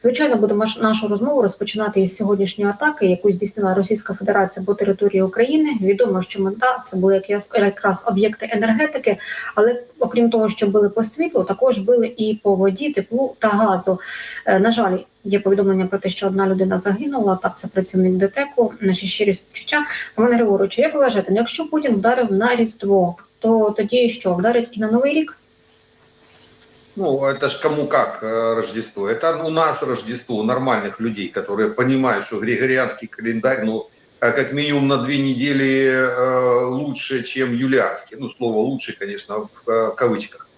Звичайно, будемо нашу розмову розпочинати із сьогоднішньої атаки, яку здійснила Російська Федерація по території України. Відомо, що мета це були якраз- об'єкти енергетики, але окрім того, що били по світлу, також били і по воді, теплу та газу. Е, На жаль, є повідомлення про те, що одна людина загинула. Так, це працівник ДТЕКу. Наші щирі співчуття. Пане Григоровичу, як вважаєте, ну, якщо Путін вдарив на Різдво, то тоді що вдарить і на Новий рік? Ну, это ж кому как э, Рождество. Это у нас Рождество, у нормальных людей, которые понимают, что григорианский календарь, ну, э, как минимум на две недели э, лучше, чем юлианский. Ну, слово лучше, конечно, в кавычках.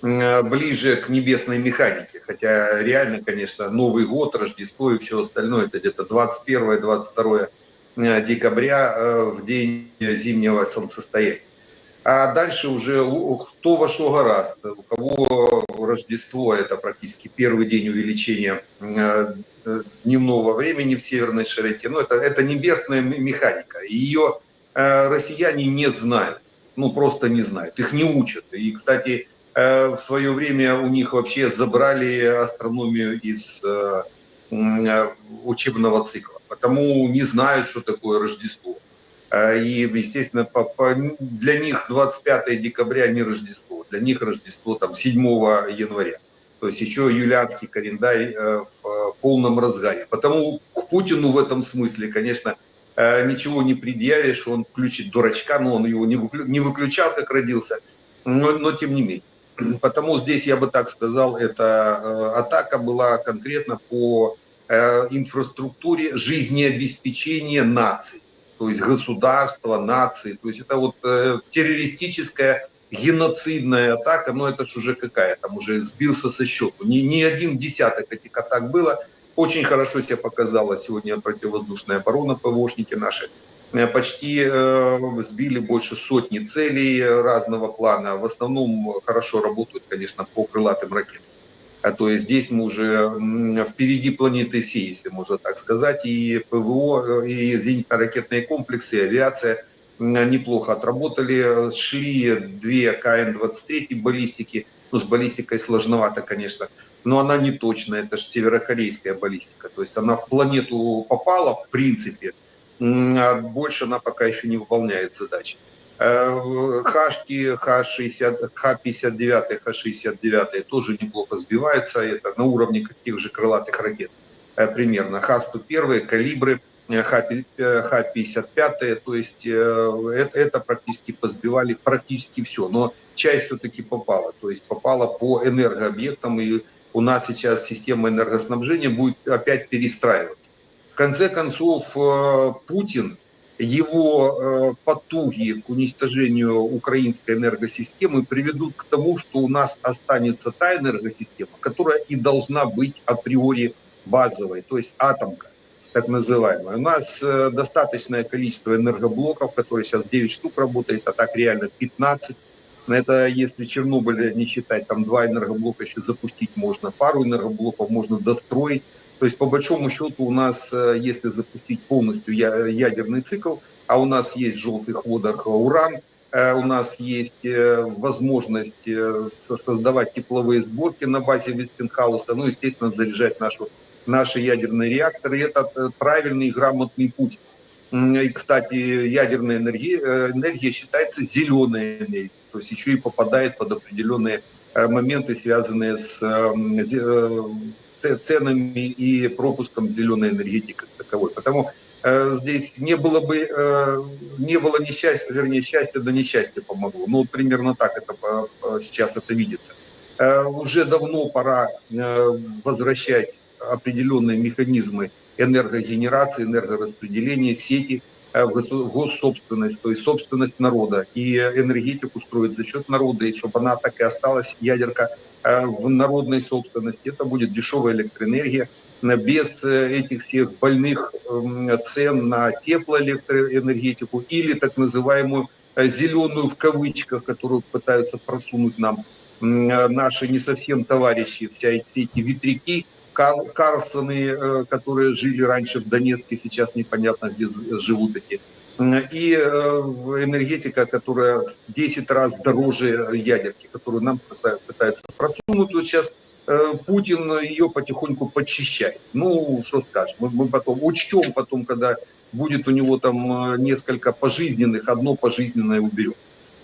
Ближе к небесной механике. Хотя реально, конечно, Новый год, Рождество и все остальное, это где-то 21-22 э, декабря в день зимнего солнцестояния. А дальше уже кто во что гораст. У кого Рождество – это практически первый день увеличения э, э, дневного времени в северной широте. Ну, это, это небесная механика. Ее э, россияне не знают. Ну, просто не знают. Их не учат. И, кстати, в свое время у них вообще забрали астрономию из учебного цикла. Потому не знают, что такое Рождество. Э, И, естественно, по- по- для них 25 декабря не Рождество, для них Рождество там 7 января. То есть еще юлианский календарь э, в э, полном разгаре. Потому к Путину в этом смысле, конечно, э, ничего не предъявишь, он включит дурачка, но он его не выклю- не выключал, как родился, но, но тем не менее. Потому здесь, я бы так сказал, эта атака была конкретно по инфраструктуре жизнеобеспечения наций то есть государства, нации. То есть это вот э, террористическая геноцидная атака, но это ж уже какая, там уже сбился со счету. Не, не один десяток этих атак было. Очень хорошо себя показала сегодня противовоздушная оборона, ПВОшники наши. Э, Почти э, сбили больше сотни целей разного плана. В основном хорошо работают, конечно, по крылатым ракетам. А то есть здесь мы уже впереди планеты всей, если можно так сказать. И ПВО, э, и зенитно-ракетные комплексы, и авиация неплохо отработали. Шли две КН-23 баллистики. Ну, с баллистикой сложновато, конечно. Но она не точная, это же северокорейская баллистика. То есть она в планету попала, в принципе, а больше она пока еще не выполняет задачи. Э, Хашки, Х-60, Х-59, Х-69 тоже неплохо сбиваются. Это на уровне каких же крылатых ракет э, примерно. Х-101, калибры, э, Х-пи- э, Х-55, то есть это, это практически позбивали практически все. Но часть все-таки попала, то есть попала по энергообъектам, и у нас сейчас система энергоснабжения будет опять перестраиваться. В конце концов, Путин его э, потуги к уничтожению украинской энергосистемы приведут к тому, что у нас останется та энергосистема, которая и должна быть априори базовой, то есть атомка, так называемая. У нас э, достаточное количество энергоблоков, которые сейчас 9 штук работает, а так реально 15. Это если Чернобыль не считать, там два энергоблока еще запустить можно, пару энергоблоков можно достроить. То есть, по большому счету, у нас, э, если запустить полностью ядерный цикл, а у нас есть в желтых водах уран, э, у нас есть э, возможность создавать тепловые сборки на базе Вестенхауса, ну, естественно, заряжать нашу, наши ядерные реакторы. Это э, правильный и грамотный путь. И, кстати, ядерная энергия, энергия считается зеленой энергией, то есть еще и попадает под определенные моменты, связанные с ценами и пропуском зеленой энергетики таковой. Потому э, здесь не было бы, э, не было несчастья, вернее, счастье да несчастье помогло. Ну, вот примерно так это по- сейчас это видится. Э, уже давно пора э, возвращать определенные механизмы энергогенерации, энергораспределения сети э, в госсобственность, то есть собственность народа, и энергетику строить за счет народа, и чтобы она так и осталась, ядерка, э, в народной собственности. Это будет дешевая электроэнергия, э, без э, этих всех больных м, цен на теплоэлектроэнергетику или так называемую э, зеленую в кавычках, которую пытаются просунуть нам э, наши не совсем товарищи, вся эти, ветряки, Кар- Карлсоны, э, которые жили раньше в Донецке, сейчас непонятно, где живут эти. И э, энергетика, которая в 10 раз дороже ядерки, которую нам пытаются просунуть. Вот сейчас э, Путин ее потихоньку подчищает. Ну, что скажешь, мы, потом учтем потом, когда будет у него там э, несколько пожизненных, одно пожизненное уберем.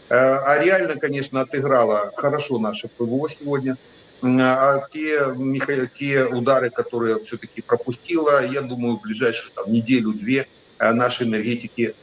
А реально, конечно, отыграла хорошо наше ПВО сегодня. А те, те удары, которые все-таки пропустила, я думаю, в ближайшую неделю-две наши энергетики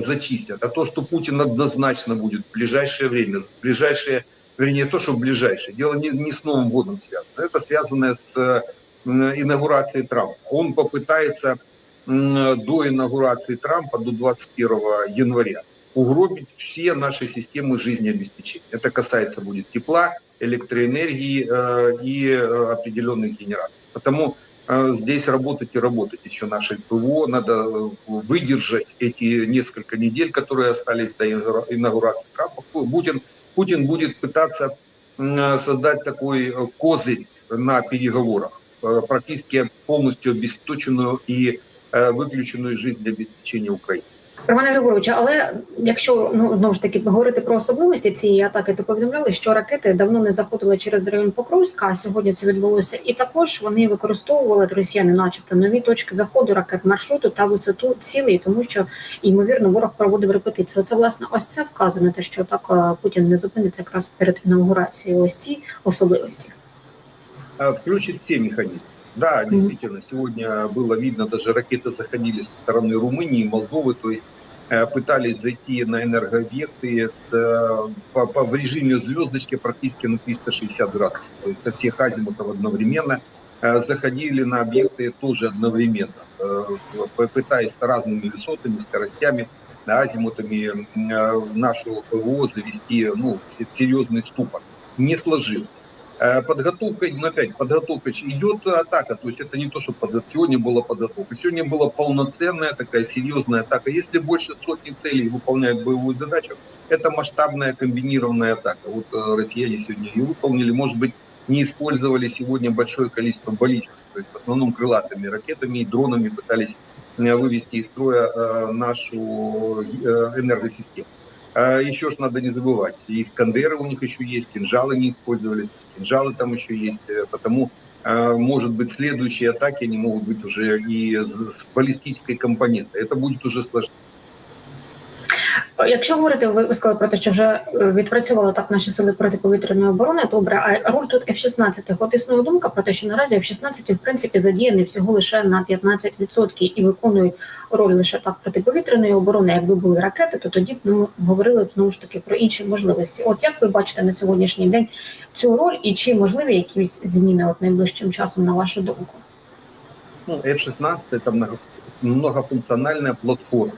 зачистят. А то, что Путин однозначно будет в ближайшее время, в ближайшее, вернее, не то, что в ближайшее, дело не, не с Новым годом связано, это связано с э, инаугурацией Трампа. Он попытается до инаугурации Трампа, до 21 января, угробить все наши системы жизнеобеспечения. Это касается будет тепла, электроэнергии э, и э, определенных генераторов. Потому э, здесь работать и работать еще нашей ПВО. Надо э, выдержать эти несколько недель, которые остались до инаугура- инаугурации Трампа. Путин, Путин будет пытаться м, создать такой э, козырь на переговорах, э, практически полностью обесточенную и е, виключеної жизнеобеспечення України. Романе Григоровичу, але якщо ну знову ж таки говорити про особливості цієї атаки, то повідомляли, що ракети давно не заходили через район Покровська, а сьогодні це відбулося. І також вони використовували росіяни, начебто, нові точки заходу ракет маршруту та висоту цілей, тому що ймовірно ворог проводив репетицію. Це власне ось це вказує на те, що так е, Путін не зупиниться якраз перед інаугурацією. Ось ці особливості. Е, Включит все механизмы. Да, действительно, сегодня было видно, даже ракеты заходили со стороны Румынии, Молдовы, то есть э, пытались зайти на энергообъекты с, э, по, по- в режиме звездочки практически на 360 градусов. То есть со всех азимутов одновременно э, заходили на объекты тоже одновременно, пытаясь разными высотами, скоростями, азимутами нашу ПВО завести ну, серьезный ступор. Не сложилось. Э, Подготовка, ну, опять, подготовка идет атака, то есть это не то, что подго- сегодня была подготовка, сегодня была полноценная такая серьезная атака. Если больше сотни целей выполняют боевую задачу, это масштабная комбинированная атака. Вот э, россияне сегодня ее выполнили, может быть, не использовали сегодня большое количество баллистов, то есть в основном крылатыми ракетами и дронами пытались э, вывести из строя э, нашу э, энергосистему. А Еще ж надо не забывать, и Искандеры у них еще есть, кинжалы не использовались, кинжалы там еще есть, э, потому э, может быть следующие атаки они могут быть уже и с баллистической компонентой. Это будет уже сложнее. Якщо говорити, ви сказали про те, що вже е, відпрацювали так наші сили протиповітряної оборони. Добре, а роль тут F-16. От існує думка про те, що наразі F-16 в принципі задіяні всього лише на 15% і виконують роль лише так протиповітряної оборони. Якби були ракети, то тоді б ми говорили знову ж таки про інші можливості. От як ви бачите на сьогоднішній день цю роль і чи можливі якісь зміни от найближчим часом на вашу думку? Ну, F-16 это много- многофункциональная платформа.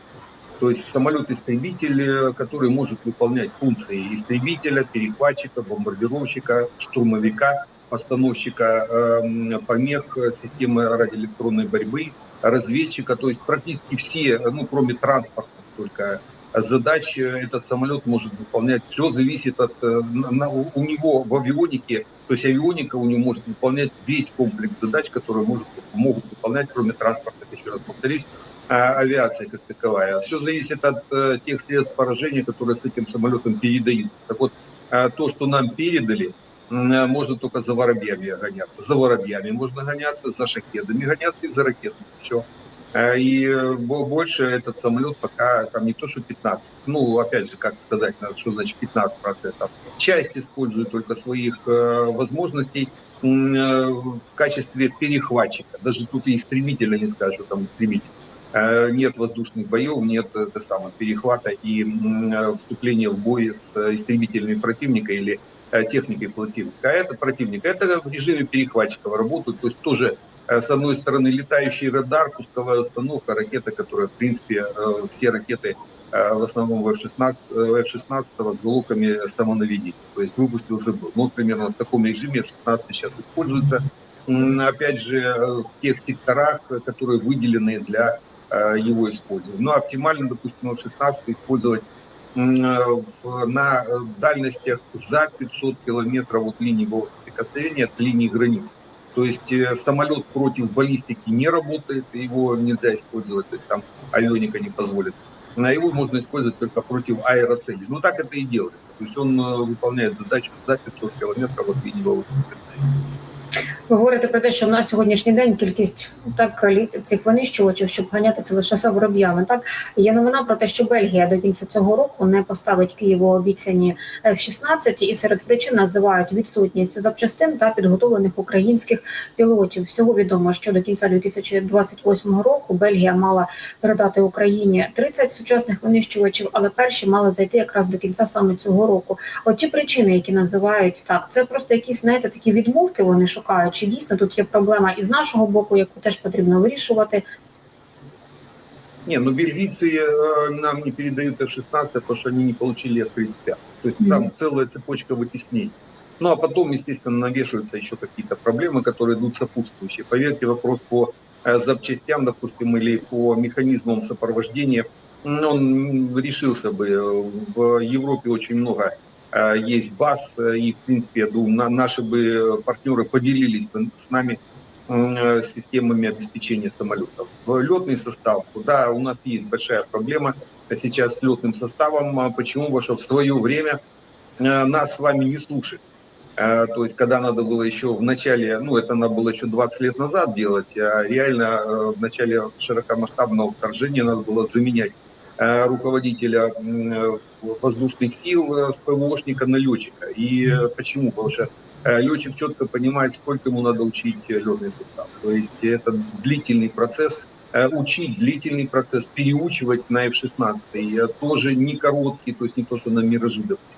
То есть самолет-истребитель, э, который может выполнять функции истребителя, перехватчика, бомбардировщика, штурмовика, постановщика эм, помех э, системы радиоэлектронной борьбы, разведчика. То есть практически все, ну, кроме транспорта только задач э, этот самолет может выполнять. Все зависит от... э, на- на- у него в авионике, то есть авионика у него может выполнять весь комплекс задач, которые может, могут выполнять, кроме транспорта, еще раз повторюсь, а, авиация как таковая. Все зависит от э, тех средств поражения, которые с этим самолетом передают. Так вот, э, то, что нам передали, э, можно только за воробьями гоняться. За воробьями можно гоняться, за шахедами гоняться и за ракетами. Все. И э, бо- больше этот самолет пока там не то, что 15. Ну, опять же, как сказать, что значит 15 процентов. Часть использует только своих возможностей в качестве перехватчика. Даже тут и истребителя не скажу, там истребитель. Э, Нет воздушных боев, нет э, это самое, перехвата и э, вступления в бой с истребителями противника или техникой противника. А это противник. Это в режиме перехватчиков работают. То есть тоже с одной стороны летающий радар, пусковая установка, ракета, которая, в принципе, все ракеты в основном в F-16, э, F-16 с головками самонаведения. То есть выпустил забыл. Ну, примерно в таком режиме F-16 сейчас используется. Опять же, в тех секторах, которые выделены для его использования. Но оптимально, допустим, F-16 использовать э, на э, дальностях за 500 километров от линии соприкосновения, от линии границ. То есть э, самолет против баллистики не работает, его нельзя использовать, то есть там авионика не позволит. На его можно использовать только против аэроцелей. Ну так это и делается. То есть он э, выполняет задачу за 500 километров от линии соприкосновения. Ви говорите про те, що на сьогоднішній день кількість так цих винищувачів, щоб ганятися лише за вороб'ями. Так є новина про те, що Бельгія до кінця цього року не поставить Києву обіцяні F-16, і серед причин називають відсутність запчастин та підготовлених українських пілотів. Всього відомо, що до кінця 2028 року Бельгія мала передати Україні 30 сучасних винищувачів, але перші мали зайти якраз до кінця саме цього року. От ті причини, які називають так, це просто якісь знаєте такі відмовки. Вони шукають. Чи дійсно тут є проблема і з нашого боку, яку теж потрібно вирішувати? Не, ну бельгийцы э, нам не передают F-16, потому что они не получили F-35. То есть там Мгм. целая цепочка вытеснений. Ну а потом, естественно, навешиваются еще какие-то проблемы, которые идут сопутствующие. Поверьте, вопрос по э, запчастям, допустим, или по механизмам сопровождения, м, он решился бы. В Европе очень много э, есть баз, э, и, в принципе, я думаю, на- наши бы партнеры поделились бы с нами э, системами обеспечения самолетов. Летный состав, да, у нас есть большая проблема сейчас с летным составом. А Почему? Потому что в свое время э, нас с вами не слушали. Э, То есть, когда надо было еще в начале, ну, это надо было еще 20 лет назад делать, а реально э, в начале широкомасштабного вторжения надо было заменять э, руководителя м, э, воздушных сил э, с ПВОшника на летчика. И э, почему? Потому что э, летчик четко понимает, сколько ему надо учить э, летный состав. То есть это длительный процесс, э, учить длительный процесс, переучивать на F-16 э, тоже не короткий, то есть не то, что на Миражи, допустим.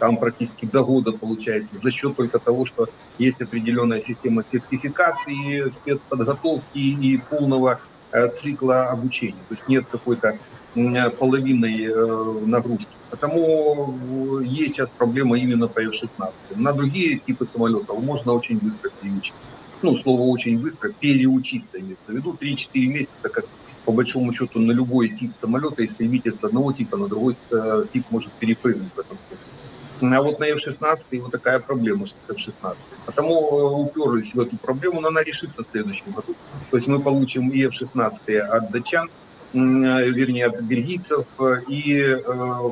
Там практически до года получается за счет только того, что есть определенная система сертификации, спецподготовки и полного э, цикла обучения. То есть нет какой-то м, э, нагрузки. Потому э, есть сейчас проблема именно по F-16. На другие типы самолетов можно очень быстро переучить. Ну, слово очень быстро, переучиться имеется в виду 3-4 месяца, как по большому счету на любой тип самолета, истребитель с одного типа на другой э, тип может перепрыгнуть в этом случае. А вот на F-16 вот такая проблема с F-16. Потому уперлись в эту проблему, но она решится в следующем году. То есть мы получим и F-16 от датчан, вернее, от бельгийцев, э, и э,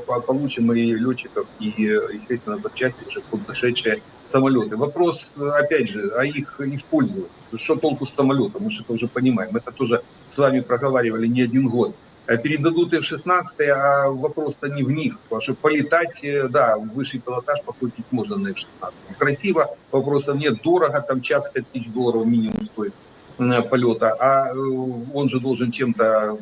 по- получим и летчиков, и, э, естественно, запчасти уже под зашедшие самолеты. Вопрос, э, опять же, о их использовании. Что толку с самолетом? Мы же это уже понимаем. Это тоже с вами проговаривали не один год. Э, Передадут F-16, а вопрос-то не в них. Потому что полетать, э, да, высший пилотаж походить можно на F-16. Красиво, вопросов нет. Дорого, там час 5 тысяч долларов минимум стоит э, полета. А э, он же должен чем-то,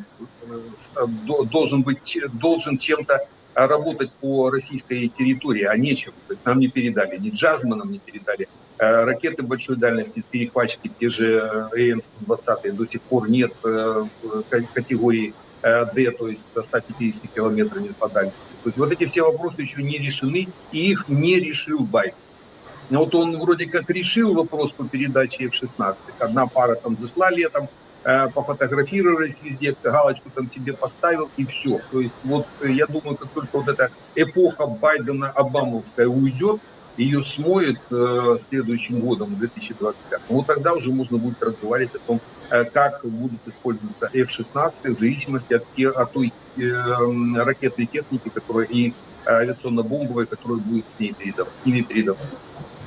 э, до- должен быть, должен чем-то работать по российской территории, а нечем. То есть нам не передали, ни Джазма нам не передали. Э, Ракеты большой дальности, перехватчики, те же ЭМ-20 до сих пор нет э, категории э, Д, то есть до 150 километров не по дальности. То есть вот эти все вопросы еще не решены, и их не решил Байден. Ну, Вот он вроде как решил вопрос по передаче F-16. Одна пара там зашла летом, э, пофотографировались везде, галочку там себе поставил и все. То есть вот э, я думаю, как только вот эта эпоха Байдена Обамовская уйдет, ее смоет э, следующим годом, 2025. Вот тогда уже можно будет разговаривать о том, э, как будут использоваться F-16 в зависимости от, те- от той э, ракетной техники, которая и э, авиационно-бомбовой, которая будет с ней передавать, с ними передавать.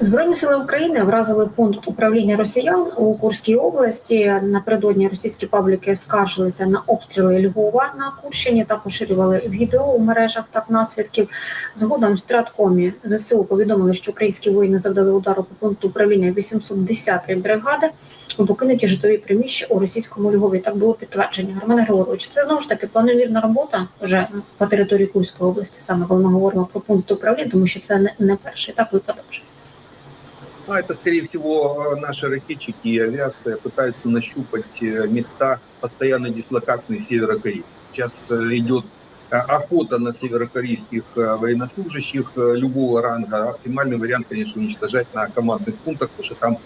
Збройні сили України вразили пункт управління росіян у Курській області. Напередодні російські пабліки скаржилися на обстріли Львова на Курщині та поширювали відео у мережах так наслідків. Згодом в Страткомі ЗСУ повідомили, що українські воїни завдали удару по пункту управління 810-ї бригади покинуті житлові приміщення у російському Львові. Так було підтвердження. Романе Григорович, це знову ж таки планомірна робота вже по території Курської області, саме коли ми говоримо про пункт управління, тому що це не перший так випадок. Ну, это, скорее всего, э, наши ракетчики и авиация пытаются нащупать э, места постоянной дислокации Севера Кореи. Сейчас э, идет охота на северокорейских военнослужащих любого ранга. Оптимальный вариант, конечно, уничтожать на командных пунктах, потому что там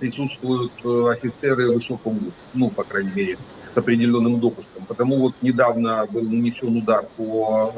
присутствуют офицеры высокого уровня, ну, по крайней мере, с определенным допуском. Потому вот недавно был нанесен удар по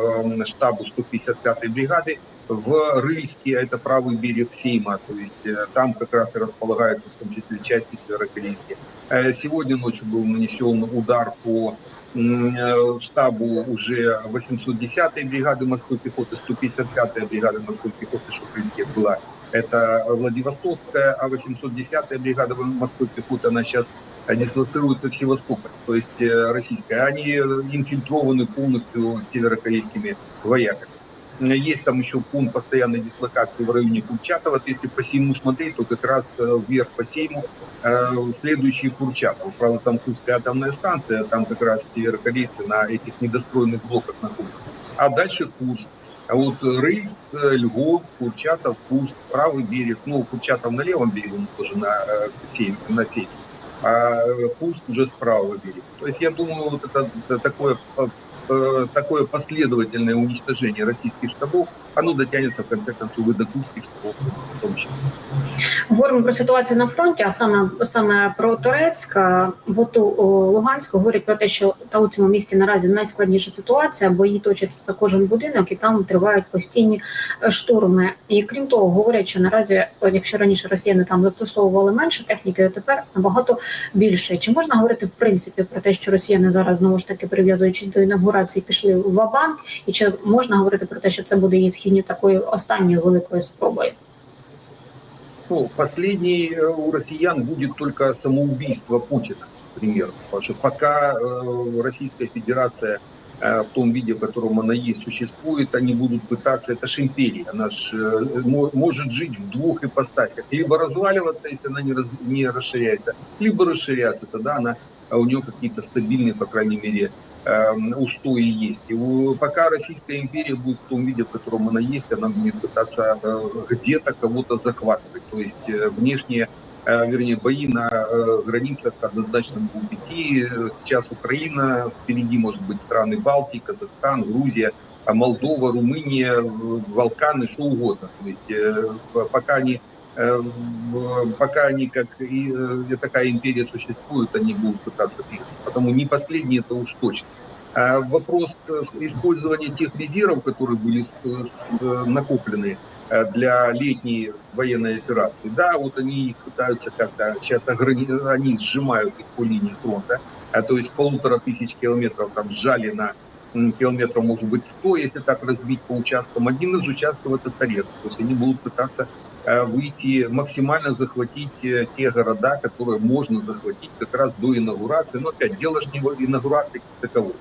штабу 155-й бригады в Рыльске, это правый берег Сейма, то есть э, там как раз и располагаются в том числе части северокорейские. Э, Сегодня ночью был нанесен удар по э, штабу уже 810-й бригады морской пехоты, 155-я бригада морской пехоты, что в Рыльске была Это Владивостокская, а 810-я бригада морской пехоты, она сейчас дислоцируется в Севастополе, то есть российская. Они инфильтрованы полностью северокорейскими вояками. Есть там еще пункт постоянной дислокации в районе Курчатова. Если по Сейму смотреть, то как раз э, вверх по Сейму э, следующий Курчатов. Правда, там Курская атомная станция, там как раз северокорейцы на этих недостроенных блоках находятся. А дальше Курск. А вот Рейс, э, Львов, Курчатов, Курск, правый берег, ну, Курчатов на левом берегу, тоже на севере, на севере, а Курск уже с правого берега. То есть я думаю, вот это, это такое э, такое последовательное уничтожение российских штабов, оно дотянется в конце концов и до в том числе. Говоримо про ситуацію на фронті, а саме саме про Торецьк. В ОТУ Луганську говорять про те, що та у цьому місті наразі найскладніша ситуація, бої точаться за кожен будинок, і там тривають постійні е, штурми. І крім того, говорять, що наразі, якщо раніше росіяни там застосовували менше техніки, то тепер набагато більше. Чи можна говорити в принципі про те, що росіяни зараз знову ж таки прив'язуючись до інаугурації, пішли в Вабанк, і чи можна говорити про те, що це буде їхньою такою останньою великою спробою? Ну, последний э, у россиян будет только самоубийство Путина, к примеру. Потому что пока э, Российская Федерация э, в том виде, в котором она есть, существует, они будут пытаться, это же империя, она ж, мо- может жить в двух ипостасях. Либо разваливаться, если она не, раз- не расширяется, либо расширяться, тогда она, у нее какие-то стабильные, по крайней мере, эм, устои есть. И пока Российская империя будет в том виде, в котором она есть, она будет пытаться э, где-то кого-то захватывать. То есть э, внешние, э, вернее, бои на границах однозначно будут идти. Сейчас Украина, впереди, может быть, страны Балтии, Казахстан, Грузия, а Молдова, Румыния, Балканы, что угодно. То есть пока они пока они как и э, такая империя существует, они будут пытаться двигаться. Потому не последний это уж точно. А вопрос э, использования тех резервов, которые были э, накоплены э, для летней военной операции. Да, вот они их пытаются как-то сейчас ограни... они сжимают их по линии фронта, а то есть полутора тысяч километров там сжали на километров, может быть, 100, если так разбить по участкам. Один из участков это Торец. То есть они будут пытаться э, выйти, максимально захватить э, те города, которые можно захватить как раз до инаугурации. Но опять, дело же не в инаугурации как таковой.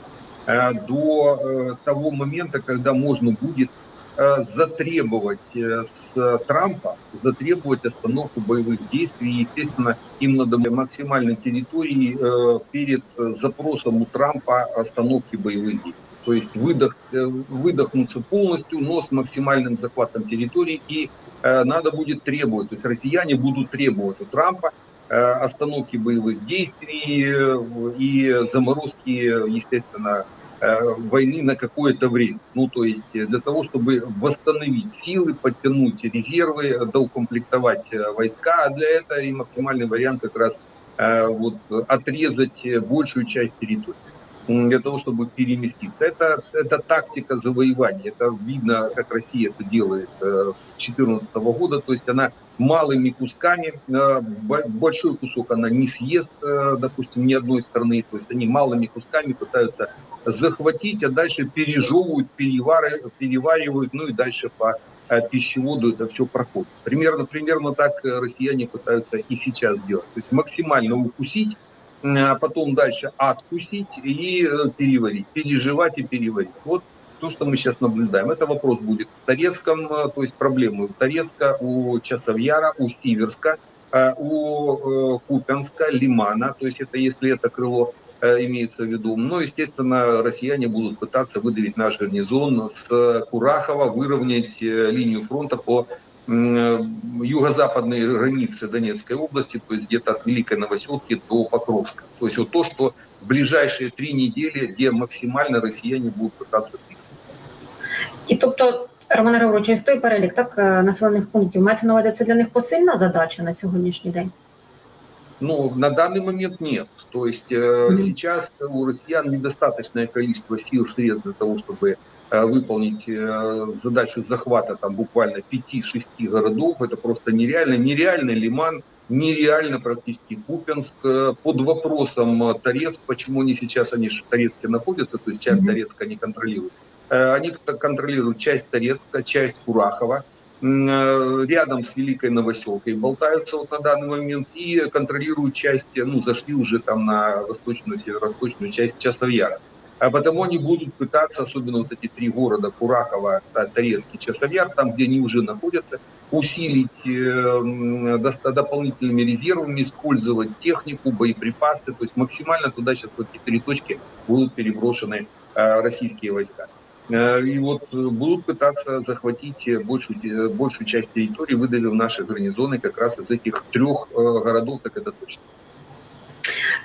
Э, До э, того момента, когда можно будет э, затребовать э, с Трампа, затребовать остановку боевых действий. Естественно, им надо максимальной территории э, перед э, запросом у Трампа остановки боевых действий. То есть выдох, э, выдохнуться полностью, но с максимальным захватом территории. И э, надо будет требовать, то есть россияне будут требовать у Трампа э, остановки боевых действий э, и заморозки, естественно, э, войны на какое-то время. Ну, то есть э, для того, чтобы восстановить силы, подтянуть резервы, доукомплектовать войска. А для этого и максимальный вариант как раз э, вот, отрезать большую часть территории для того, чтобы переместиться. Это, это тактика завоевания. Это видно, как Россия это делает э, с 2014 года. То есть она малыми кусками, э, бо- большой кусок она не съест, э, допустим, ни одной страны. То есть они малыми кусками пытаются захватить, а дальше пережевывают, переваривают, ну и дальше по пищеводу это все проходит. Примерно, примерно так россияне пытаются и сейчас делать. То есть максимально укусить, а потом дальше откусить и э, переварить, переживать и переварить. Вот то, что мы сейчас наблюдаем. Это вопрос будет в Торецком, э, то есть проблемы у Торецка, у Часовьяра, у Сиверска, у Купянска, Лимана, то есть это если это крыло имеется в виду. Но, естественно, россияне будут пытаться выдавить наш гарнизон с Курахова, выровнять линию фронта по юго-западной границе Донецкой области, то есть где-то от Великой Новоселки до Покровска. То есть вот то, что в ближайшие три недели, где максимально россияне будут пытаться двигаться. І тобто, Роман Григорович, ось той перелік так е, населених пунктів мається на увазі це для них посильна задача на сьогоднішній день. Ну, на данный момент нет. То есть э, Мгм. сейчас у россиян недостаточное количество сил, средств для того, чтобы э, выполнить э, задачу захвата там буквально 5-6 городов. Это просто нереально. Нереально Лиман, нереально практически Купянск. Э, Под вопросом э, Торецк, почему они сейчас, они же в Торецке находятся, то есть часть Мгм. Торецка они контролируют. Э, Они контролируют часть Торецка, часть Курахова. э, рядом с Великой Новоселкой болтаются вот на данный момент и контролируют часть, ну, зашли уже там на восточную, северо-восточную часть Часовьяра. А потому они будут пытаться, особенно вот эти три города, Курахова, Та- Торецк и Часовьяр, там, где они уже находятся, усилить э, дополнительными резервами, использовать технику, боеприпасы, то есть максимально туда сейчас вот эти три точки будут переброшены э, российские войска. Э, И вот будут пытаться захватить большую, большую часть территории, выдавив наши гарнизоны как раз из этих трех городов, так это точно.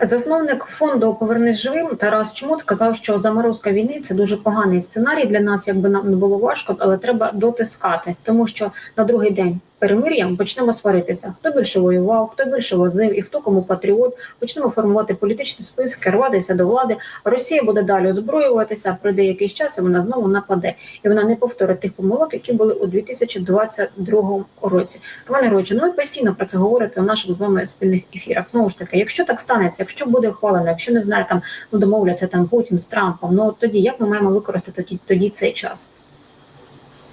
Засновник фонду Повернись живим Тарас Чмут сказав, що заморозка війни це дуже поганий сценарій для нас, якби нам не було важко, але треба дотискати, тому що на другий день перемир'я ми почнемо сваритися. Хто більше воював, хто більше возив і хто кому патріот. Почнемо формувати політичні списки, рватися до влади. Росія буде далі озброюватися. Пройде якийсь час, і вона знову нападе, і вона не повторить тих помилок, які були у 2022 році. Романе Рочі, ну і постійно про це говорите у наших з вами спільних ефірах. Знову ж таки, якщо так станеться, якщо буде ухвалено, якщо не знаю, там ну домовляться там Путін з Трампом, ну тоді як ми маємо використати тоді, тоді цей час?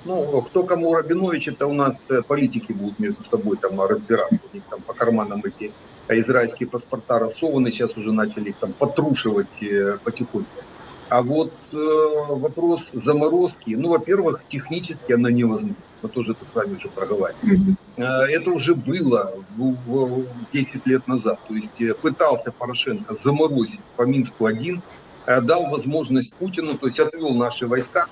Ну, кто кому Рабинович, это у нас э, политики будут между собой там разбираться. У них там по карманам эти израильские паспорта рассованы, сейчас уже начали их там потрушивать э, потихоньку. А вот э, вопрос заморозки, ну, во-первых, технически она невозможна. Мы тоже это с вами уже проговаривали. Э, Это уже было в- в- 10 лет назад. То есть э, пытался Порошенко заморозить по Минску-1, э, дал возможность Путину, то есть отвел наши войска,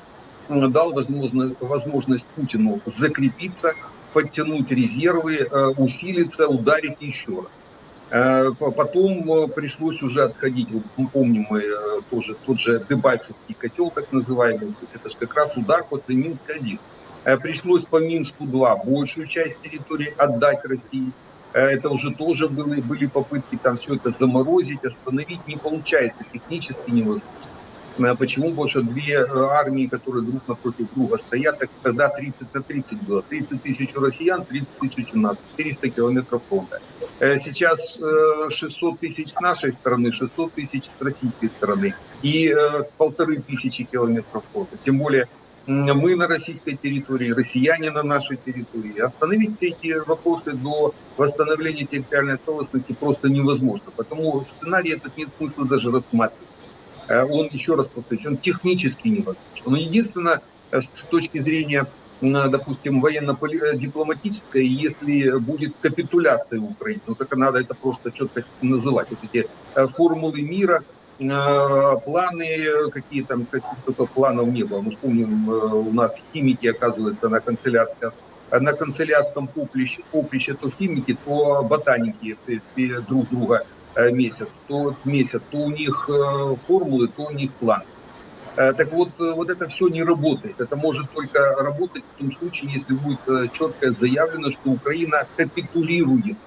дал возможность, возможность Путину закрепиться, подтянуть резервы, э, усилиться, ударить еще раз. Э, по- Потом э, пришлось уже отходить. Мы помним мы э, тоже тот же Дебальцевский котел, так называемый. Это же как раз удар после Минска-1. Э, Пришлось по Минску-2 большую часть территории отдать России. Э, Это уже тоже были, были попытки там все это заморозить, остановить. Не получается, технически невозможно. Э, Почему? Что две э, армии, которые друг напротив друга стоят, так тогда 30 на 30 было. 30 тысяч у россиян, 30 тысяч у нас, 400 километров фронта. Э, Сейчас э, 600 тысяч с нашей стороны, 600 тысяч с российской стороны и полторы тысячи километров фронта. Тем более мы на российской территории, россияне на нашей территории. Остановить все эти вопросы до восстановления территориальной целостности просто невозможно. Потому сценарий этот нет смысла даже рассматривать. Э, Он, еще раз повторюсь, он технически невозможен. Но единственное, э, с точки зрения, м, допустим, военно-дипломатической, если будет капитуляция Украины, ну так надо это просто четко называть. Вот эти э, формулы мира, э, планы, э, какие там, каких-то планов не было. Мы вспомним, э, у нас химики, оказывается, на канцелярском на канцелярском поприще, поприще то химики, то ботаники э, э, друг друга э, месяц, то месяц, то у них э, формулы, то у них план. Э, Так вот, э, вот это все не работает. Это может только работать в том случае, если будет э, четко заявлено, что Украина капитулирует.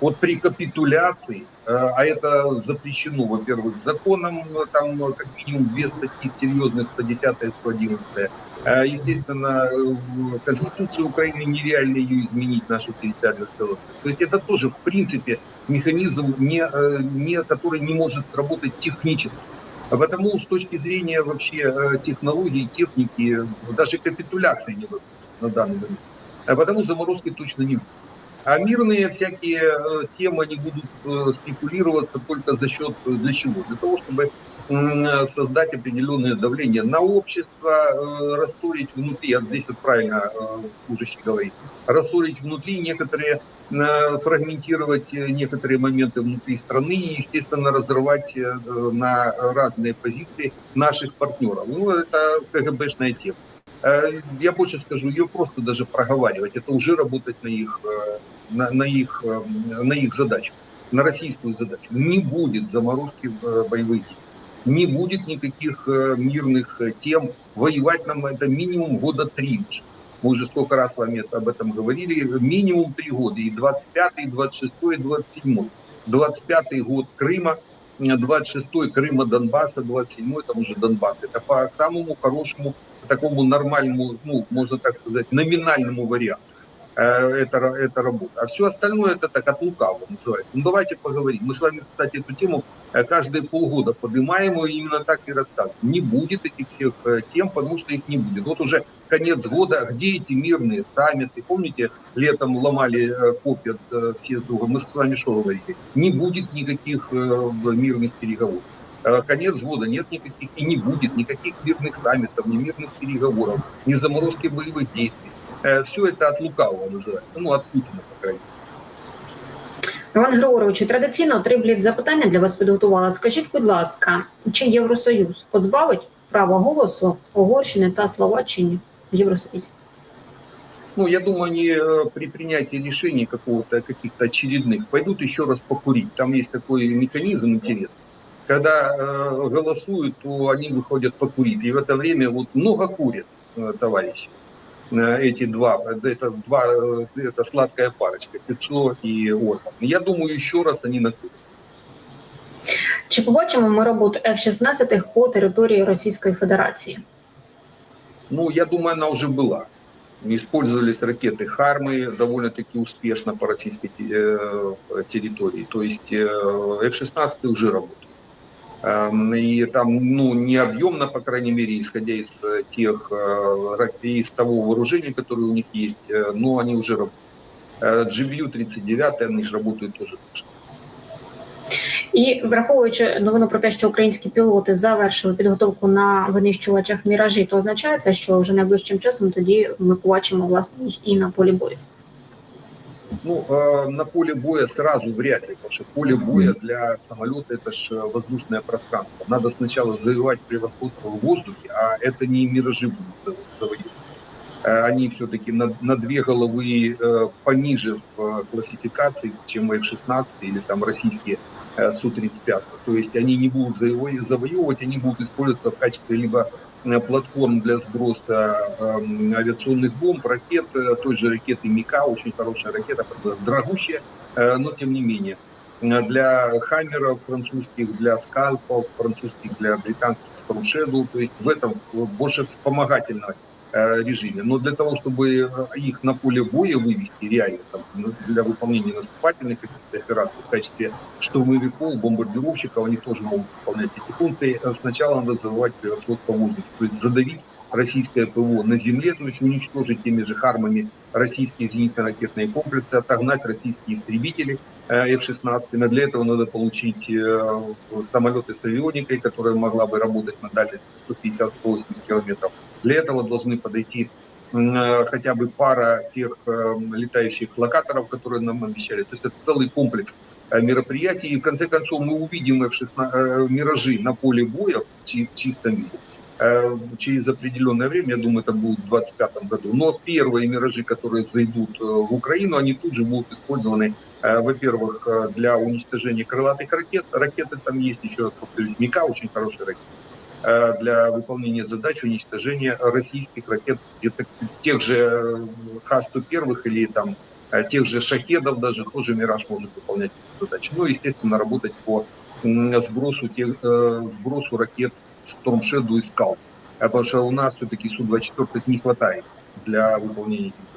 Вот при капитуляции, э, а это запрещено, во-первых, законом, э, там э, как минимум две статьи серьезных, 110 и 111. Э, Естественно, э, в Конституции Украины нереально ее изменить, нашу территориальную целостность. То есть это тоже, в принципе, механизм, не, э, не, который не может сработать технически. А Потому с точки зрения вообще э, технологий, техники, э, даже капитуляции невозможно на данный момент. А потому заморозки точно не будет. А мирные всякие э, темы, они будут э, спекулироваться только за счет, э, для чего? Для того, чтобы создать определенное давление на общество, растворить внутри, а здесь вот правильно служащий говорит, растворить внутри некоторые, фрагментировать некоторые моменты внутри страны и, естественно, разрывать на разные позиции наших партнеров. Ну, это КГБшная тема. Э, Я больше скажу, ее просто даже проговаривать, это уже работать на их, э, на, на их, э, на их задачу, на российскую задачу. Не будет заморозки боевых не будет никаких мирных тем. Воевать нам это минимум года три. Мы уже сколько раз с вами об этом говорили. Минимум три года. И 25-й, и 26-й, и 27-й. 25-й год Крыма, 26-й Крыма, Донбасса, 27-й там уже Донбасс. Это по самому хорошему, такому нормальному, ну, можно так сказать, номинальному варианту. Это, это работа. А все остальное это так от лукавого называется. Ну давайте поговорим. Мы с вами, кстати, эту тему э, каждые полгода поднимаем и именно так и рассказываем. Не будет этих всех э, тем, потому что их не будет. Вот уже конец года, где эти мирные саммиты? Помните, летом ломали э, копья все друг друга. Мы с вами что говорили? Не будет никаких мирных переговоров. Конец года нет никаких и не будет никаких мирных саммитов, ни мирных переговоров, ни заморозки боевых действий. Все это от лукавого называется, ну от Путина, по крайней мере. Роман Григоровичу, традиційно три бліт запитання для вас підготувала. Скажіть, будь ласка, чи Євросоюз позбавить права голосу Угорщини та Словаччині в Євросоюзі? Ну, я думаю, они э, при принятии решений какого-то, каких-то очередных пойдут еще раз покурить. Там есть такой механизм интересный. Когда э, голосуют, то они выходят покурить. И в это время вот много курят э, товарищи. Э, Эти два, это, два, э, это сладкая парочка, Петло и Орбан. Я думаю, еще раз они накурят. Чи побачимо ми роботу F-16 по території Російської Федерації? Ну, я думаю, она уже была. Использовались ракеты Хармы довольно-таки успешно по российской те- э, территории. То есть э, F-16 уже работают. Эм, И там, ну, не объемно, по крайней мере, исходя из э, тех, э, ра- из того вооружения, которое у них есть, э, но они уже работают. Э, GBU-39, они же работают тоже. І враховуючи новину про те, що українські пілоти завершили підготовку на винищувачах міражі, то означає це, що вже найближчим часом тоді ми побачимо власне їх і на полі бою. Ну, э, на поле боя сразу вряд ли, потому что поле боя для самолета это же воздушное пространство. Надо сначала завоевать превосходство в воздухе, а это не миражи будут завоевать. Э, Они все-таки на, на две головы э, пониже в э, классификации, чем F-16 или там российские э, Су-35. То есть они не будут заво- завоевывать, они будут использоваться в качестве либо э, платформ для сброса эм, авиационных бомб, ракет, э, той же ракеты МИКа, очень хорошая ракета, дорогущая, э, но тем не менее. Э, Для хаммеров французских, для скальпов французских, для британских Shadow, то есть в этом э, больше вспомогательного э, режиме. Но для того, чтобы э, их на поле боя вывести реально там, ну, для выполнения наступательных операций в качестве штурмовиков, бомбардировщиков, они тоже могут выполнять эти функции. Э, Сначала надо завоевать превосходство в воздухе, то есть задавить российское ПВО на земле, то есть уничтожить теми же хармами российские зенитно-ракетные комплексы, отогнать российские истребители э, F-16. Но для этого надо получить э, самолеты с авионикой, которая могла бы работать на дальность 150-180 километров. Для этого должны подойти э, хотя бы пара тех э, летающих локаторов, которые нам обещали. То есть это целый комплекс э, мероприятий. И в конце концов мы увидим F-16, э, миражи на поле боя в чи- в чистом виде э, через определенное время, я думаю, это будет в 2025 году. Но первые миражи, которые зайдут э, в Украину, они тут же будут использованы, э, во-первых, э, для уничтожения крылатых ракет. Ракеты там есть, еще раз повторюсь, МИКа, очень хорошая ракета э, для выполнения задач уничтожения российских ракет, тех же э, Х-101 или там э, тех же шахедов даже, тоже Мираж может выполнять эту задачу. Ну, естественно, работать по сбросу, тех, э, сбросу ракет Storm Shadow и Скал. Потому что у нас все-таки Су-24 не хватает для выполнения этих